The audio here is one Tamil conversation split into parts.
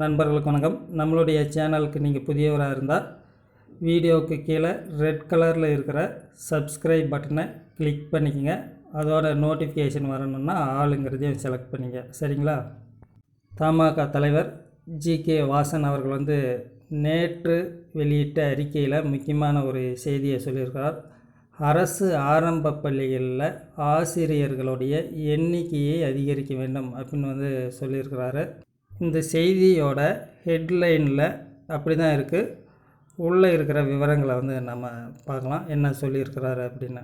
நண்பர்களுக்கு வணக்கம். நம்மளுடைய சேனலுக்கு நீங்கள் புதியவராக இருந்தால் வீடியோவுக்கு கீழே ரெட் கலரில் இருக்கிற சப்ஸ்கிரைப் பட்டனை கிளிக் பண்ணிக்கோங்க. அதோட நோட்டிஃபிகேஷன் வரணும்னா ஆளுங்கிறதையும் செலக்ட் பண்ணிங்க. சரிங்களா? தமாக தலைவர் ஜி கே வாசன் அவர்கள் வந்து நேற்று வெளியிட்ட அறிக்கையில் முக்கியமான ஒரு செய்தியை சொல்லியிருக்கிறார். அரசு ஆரம்ப பள்ளிகளில் ஆசிரியர்களுடைய எண்ணிக்கையை அதிகரிக்க வேண்டும் அப்படின்னு வந்து சொல்லியிருக்கிறாரு. இந்த செய்தியோட ஹெட்லைனில் அப்படி தான் இருக்குது உள்ளே இருக்கிற விவரங்களை வந்து நம்ம பார்க்கலாம். என்ன சொல்லியிருக்கிறாரு அப்படின்னு.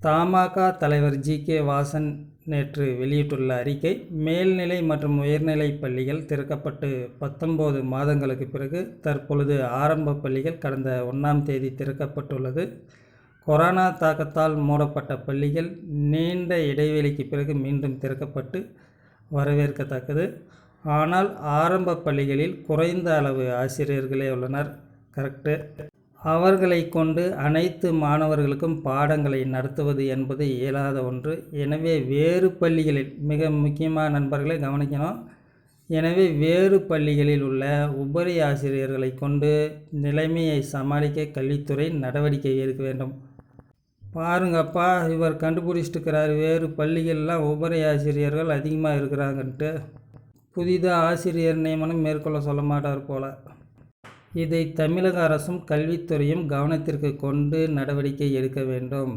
தமாக தலைவர் ஜி கே வாசன் நேற்று வெளியிட்டுள்ள அறிக்கை மேல்நிலை மற்றும் உயர்நிலை பள்ளிகள் திறக்கப்பட்டு பத்தொம்போது மாதங்களுக்கு பிறகு தற்பொழுது ஆரம்ப பள்ளிகள் கடந்த ஒன்றாம் தேதி திறக்கப்பட்டுள்ளது. கொரோனா தாக்கத்தால் மூடப்பட்ட பள்ளிகள் நீண்ட இடைவெளிக்கு பிறகு மீண்டும் திறக்கப்பட்டு வரவேற்கத்தக்கது. ஆனால் ஆரம்ப பள்ளிகளில் குறைந்த அளவு ஆசிரியர்களே உள்ளனர். கரெக்டு. அவர்களை கொண்டு அனைத்து மாணவர்களுக்கும் பாடங்களை நடத்துவது என்பது இயலாத ஒன்று. எனவே வேறு பள்ளிகளில் மிக முக்கியமான நண்பர்களை கவனிக்கணும். எனவே வேறு பள்ளிகளில் உள்ள உபரி ஆசிரியர்களை கொண்டு நிலைமையை சமாளிக்க கல்வித்துறை நடவடிக்கை எடுக்க வேண்டும். பாருங்கப்பா இவர் கண்டுபிடிச்சிட்டுக்கிறார் வேறு பள்ளிகளெலாம் உபரி ஆசிரியர்கள் அதிகமாக இருக்கிறாங்கன்ட்டு. புதிதாக ஆசிரியர் நியமனம் மேற்கொள்ள சொல்ல மாட்டார் போல. இதை தமிழக அரசும் கல்வித்துறையும் கவனத்திற்கு கொண்டு நடவடிக்கை எடுக்க வேண்டும்.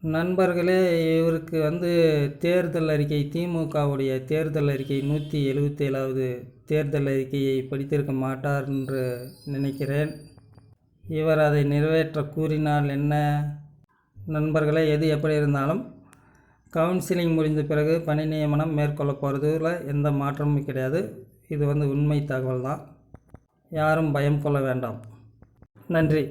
நண்பர்களே இவருக்கு வந்து தேர்தல் அறிக்கை திமுகவுடைய தேர்தல் அறிக்கை நூற்றி எழுபத்தேழாவது தேர்தல் அறிக்கையை படித்திருக்க மாட்டார் என்று நினைக்கிறேன். இவர் அதை நிறைவேற்ற கூறினால் என்ன? நண்பர்களே எது எப்படி இருந்தாலும் கவுன்சிலிங் முடிந்த பிறகு பணி நியமனம் மேற்கொள்ள போகிறதுல எந்த மாற்றமும் கிடையாது. இது வந்து உண்மை தகவல் தான் யாரும் பயம் கொள்ள வேண்டாம். நன்றி.